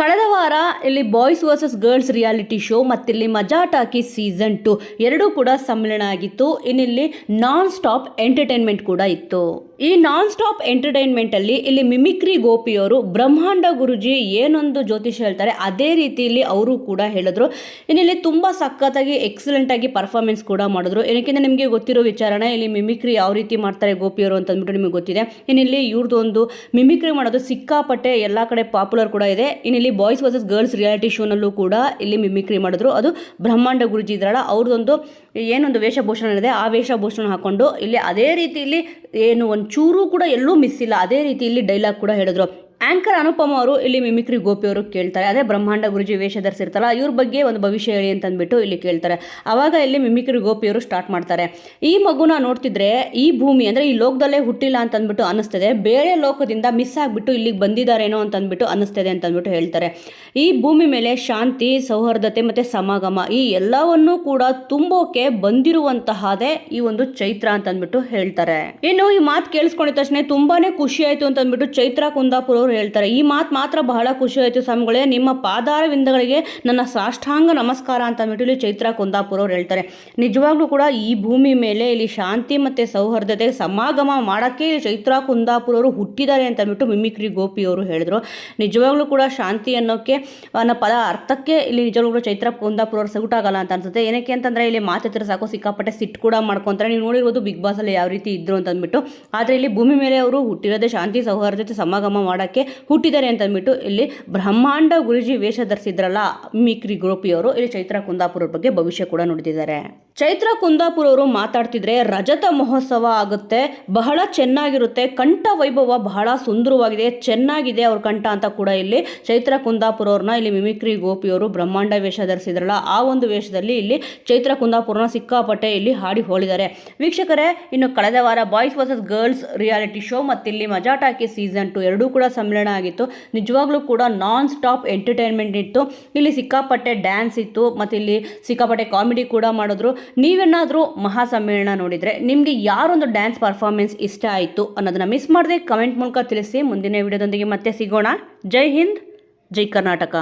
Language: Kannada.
ಕಳೆದ ವಾರ ಇಲ್ಲಿ boys versus girls reality show ಮತ್ತಿಲ್ಲಿ ಮಜಾ ಟಾಕಿ ಸೀಸನ್ ಟು ಎರಡೂ ಕೂಡ ಸಮ್ಮೇಳನ ಆಗಿತ್ತು. ಇನ್ನಿಲ್ಲಿ ನಾನ್ ಸ್ಟಾಪ್ ಎಂಟರ್ಟೈನ್ಮೆಂಟ್ ಕೂಡ ಇತ್ತು. ಈ ನಾನ್ ಸ್ಟಾಪ್ ಎಂಟರ್ಟೈನ್ಮೆಂಟ್ ಅಲ್ಲಿ ಇಲ್ಲಿ ಮಿಮಿಕ್ರಿ ಗೋಪಿಯವರು ಬ್ರಹ್ಮಾಂಡ ಗುರುಜಿ ಏನೊಂದು ಜ್ಯೋತಿಷ ಹೇಳ್ತಾರೆ, ಅದೇ ರೀತಿಯಲ್ಲಿ ಅವರು ಕೂಡ ಹೇಳಿದ್ರು. ಇನ್ನಿಲ್ಲಿ ತುಂಬ ಸಖತ್ತಾಗಿ ಎಕ್ಸಲೆಂಟ್ ಆಗಿ ಪರ್ಫಾರ್ಮೆನ್ಸ್ ಕೂಡ ಮಾಡಿದ್ರು. ಏನಕ್ಕಿಂತ ನಿಮಗೆ ಗೊತ್ತಿರೋ ವಿಚಾರಣೆ, ಇಲ್ಲಿ ಮಿಮಿಕ್ರಿ ಯಾವ ರೀತಿ ಮಾಡ್ತಾರೆ ಗೋಪಿಯವರು ಅಂತ ಅಂದ್ಬಿಟ್ಟು ನಿಮಗೆ ಗೊತ್ತಿದೆ. ಇನ್ನಿಲ್ಲಿ ಇವ್ರದ್ದು ಒಂದು ಮಿಮಿಕ್ರಿ ಮಾಡೋದು ಸಿಕ್ಕಾಪಟ್ಟೆ ಎಲ್ಲ ಕಡೆ ಪಾಪ್ಯುಲರ್ ಕೂಡ ಇದೆ. ಇನ್ನಿಲ್ಲಿ ಬಾಯ್ಸ್ ವರ್ಸಸ್ ಗರ್ಲ್ಸ್ ರಿಯಾಲಿಟಿ ಶೋನಲ್ಲೂ ಕೂಡ ಇಲ್ಲಿ ಮಿಮಿಕ್ರಿ ಮಾಡಿದ್ರು. ಅದು ಬ್ರಹ್ಮಾಂಡ ಗುರುಜಿ ಇದ್ರಲ್ಲ, ಅವ್ರದ್ದೊಂದು ಏನೊಂದು ವೇಷಭೂಷಣ ಇದೆ ಆ ವೇಷಭೂಷಣ ಹಾಕೊಂಡು ಇಲ್ಲಿ ಅದೇ ರೀತಿಯಲ್ಲಿ ಏನು ಒಂದು ಚೂರು ಕೂಡ ಎಲ್ಲೂ ಮಿಸ್ ಇಲ್ಲ. ಅದೇ ರೀತಿ ಇಲ್ಲಿ ಡೈಲಾಗ್ ಕೂಡ ಹೇಳಿದ್ರು. ಆಂಕರ್ ಅನುಪಮ ಅವರು ಇಲ್ಲಿ ಮಿಮಿಕ್ರಿ ಗೋಪಿ ಅವರು ಕೇಳ್ತಾರೆ. ಅದೇ ಬ್ರಹ್ಮಾಂಡ ಗುರುಜಿ ವೇಷ ಧರಿಸಿರ್ತಾರಲ್ಲ, ಇವ್ರ ಬಗ್ಗೆ ಒಂದು ಭವಿಷ್ಯ ಹೇಳಿ ಅಂತ ಅಂದ್ಬಿಟ್ಟು ಇಲ್ಲಿ ಕೇಳ್ತಾರೆ. ಅವಾಗ ಇಲ್ಲಿ ಮಿಮಿಕ್ರಿ ಗೋಪಿಯವರು ಸ್ಟಾರ್ಟ್ ಮಾಡ್ತಾರೆ. ಈ ಮಗುನ ನೋಡ್ತಿದ್ರೆ ಈ ಭೂಮಿ ಅಂದರೆ ಈ ಲೋಕದಲ್ಲೇ ಹುಟ್ಟಿಲ್ಲ ಅಂತ ಅಂದ್ಬಿಟ್ಟು ಅನಿಸ್ತದೆ ಬೇರೆ ಲೋಕದಿಂದ ಮಿಸ್ ಆಗಿಬಿಟ್ಟು ಇಲ್ಲಿಗೆ ಬಂದಿದ್ದಾರೇನೋ ಅಂತ ಅಂದ್ಬಿಟ್ಟು ಅನಿಸ್ತದೆ ಅಂತ ಅಂದ್ಬಿಟ್ಟು ಹೇಳ್ತಾರೆ. ಈ ಭೂಮಿ ಮೇಲೆ ಶಾಂತಿ, ಸೌಹಾರ್ದತೆ ಮತ್ತು ಸಮಾಗಮ ಈ ಎಲ್ಲವನ್ನೂ ಕೂಡ ತುಂಬೋಕೆ ಬಂದಿರುವಂತಹದೇ ಈ ಒಂದು ಚೈತ್ರ ಅಂತ ಅಂದ್ಬಿಟ್ಟು ಹೇಳ್ತಾರೆ. ಇನ್ನು ಈ ಮಾತು ಕೇಳಿಸ್ಕೊಂಡಿದ ತಕ್ಷಣ ತುಂಬಾನೇ ಖುಷಿ ಆಯ್ತು ಅಂತ ಅಂದ್ಬಿಟ್ಟು ಚೈತ್ರ ಕುಂದಾಪುರ ಅವರು ಹೇಳ್ತಾರೆ. ಈ ಮಾತು ಮಾತ್ರ ಬಹಳ ಖುಷಿ ಆಯ್ತು ಸ್ವಾಮಿಗಳೇ. ನಿಮ್ಮ ಪಾದಾರವಿಂದಗಳಿಗೆ ನನ್ನ ಸಾಷ್ಟಾಂಗ ನಮಸ್ಕಾರ ಅಂತ ಅಂದ್ಬಿಟ್ಟು ಇಲ್ಲಿ ಚೈತ್ರ ಕುಂದಾಪುರ ಅವ್ರು ಹೇಳ್ತಾರೆ. ನಿಜವಾಗ್ಲೂ ಕೂಡ ಈ ಭೂಮಿ ಮೇಲೆ ಇಲ್ಲಿ ಶಾಂತಿ ಮತ್ತು ಸೌಹಾರ್ದತೆ ಸಮಾಗಮ ಮಾಡೋಕ್ಕೆ ಚೈತ್ರ ಕುಂದಾಪುರ ಅವರು ಹುಟ್ಟಿದ್ದಾರೆ ಅಂತ ಅಂದ್ಬಿಟ್ಟು ಮಿಮಿಕ್ರಿ ಗೋಪಿ ಅವರು ಹೇಳಿದ್ರು. ನಿಜವಾಗ್ಲೂ ಕೂಡ ಶಾಂತಿ ಅನ್ನೋಕ್ಕೆ ಅನ್ನೋ ಪದ ಅರ್ಥಕ್ಕೆ ಇಲ್ಲಿ ನಿಜವಾಗ್ಲೂ ಕೂಡ ಚೈತ್ರ ಕುಂದಾಪುರ ಅವರು ಸಗುಟಾಗಲ್ಲ ಅಂತ ಅನ್ಸುತ್ತೆ. ಏನಕ್ಕೆ ಅಂತಂದರೆ ಇಲ್ಲಿ ಮಾತಿದ್ರೆ ಸಾಕು ಸಿಕ್ಕಾಪಟ್ಟೆ ಸಿಟ್ಟು ಕೂಡ ಮಾಡ್ಕೊತಾರೆ. ನೀವು ನೋಡಿರ್ಬೋದು ಬಿಗ್ ಬಾಸಲ್ಲಿ ಯಾವ ರೀತಿ ಇದ್ರು ಅಂತ ಅಂದ್ಬಿಟ್ಟು. ಆದರೆ ಇಲ್ಲಿ ಭೂಮಿ ಮೇಲೆ ಅವರು ಹುಟ್ಟಿರೋದೇ ಶಾಂತಿ ಸೌಹಾರ್ದತೆ ಸಮಾಗಮ ಮಾಡೋಕ್ಕೆ ಹುಟ್ಟಿದ್ದಾರೆ ಅಂತ ಅಂದ್ಬಿಟ್ಟು ಇಲ್ಲಿ ಬ್ರಹ್ಮಾಂಡ ಗುರುಜಿ ವೇಷ ಧರಿಸಿದ್ರಲ್ಲ ಮಿಕ್ರಿ ಗೋಪಿಯವರು, ಇಲ್ಲಿ ಚೈತ್ರ ಕುಂದಾಪುರ ಬಗ್ಗೆ ಭವಿಷ್ಯ ಕೂಡ ನುಡಿದಿದ್ದಾರೆ. ಚೈತ್ರ ಕುಂದಾಪುರ ಅವರು ಮಾತಾಡ್ತಿದ್ರೆ ರಜತ ಮಹೋತ್ಸವ ಆಗುತ್ತೆ, ಬಹಳ ಚೆನ್ನಾಗಿರುತ್ತೆ, ಕಂಠ ವೈಭವ ಬಹಳ ಸುಂದರವಾಗಿದೆ, ಚೆನ್ನಾಗಿದೆ ಅವ್ರ ಕಂಠ ಅಂತ ಕೂಡ ಇಲ್ಲಿ ಚೈತ್ರ ಕುಂದಾಪುರ ಅವ್ರನ್ನ ಇಲ್ಲಿ ಮಿಮಿಕ್ರಿ ಗೋಪಿಯವರು ಬ್ರಹ್ಮಾಂಡ ವೇಷ ಧರಿಸಿದ್ರಲ್ಲ, ಆ ಒಂದು ವೇಷದಲ್ಲಿ ಇಲ್ಲಿ ಚೈತ್ರ ಕುಂದಾಪುರನ ಸಿಕ್ಕಾಪಟ್ಟೆ ಇಲ್ಲಿ ಹಾಡಿ ಹೋಳಿದ್ದಾರೆ ವೀಕ್ಷಕರೇ, ಇನ್ನು ಕಳೆದ ವಾರ boys versus girls reality show ಮತ್ತಿಲ್ಲಿ ಮಜಾ ಟಾಕಿ ಸೀಸನ್ ಟು ಎರಡೂ ಕೂಡ ಸಮ್ಮಿಲನ ಆಗಿತ್ತು. ನಿಜವಾಗ್ಲೂ ಕೂಡ ನಾನ್ ಸ್ಟಾಪ್ ಎಂಟರ್ಟೈನ್ಮೆಂಟ್ ಇತ್ತು. ಇಲ್ಲಿ ಸಿಕ್ಕಾಪಟ್ಟೆ ಡ್ಯಾನ್ಸ್ ಇತ್ತು. ಮತ್ತು ಇಲ್ಲಿ ಸಿಕ್ಕಾಪಟ್ಟೆ ಕಾಮಿಡಿ ಕೂಡ ಮಾಡಿದ್ರು. ನೀವೇನಾದರೂ ಮಹಾ ಸಮ್ಮೇಳನ ನೋಡಿದರೆ ನಿಮಗೆ ಯಾರೊಂದು ಡ್ಯಾನ್ಸ್ ಪರ್ಫಾರ್ಮೆನ್ಸ್ ಇಷ್ಟ ಆಯಿತು ಅನ್ನೋದನ್ನು ಮಿಸ್ ಮಾಡದೆ ಕಮೆಂಟ್ ಮೂಲಕ ತಿಳಿಸಿ. ಮುಂದಿನ ವಿಡಿಯೋದೊಂದಿಗೆ ಮತ್ತೆ ಸಿಗೋಣ. ಜೈ ಹಿಂದ್, ಜೈ ಕರ್ನಾಟಕ.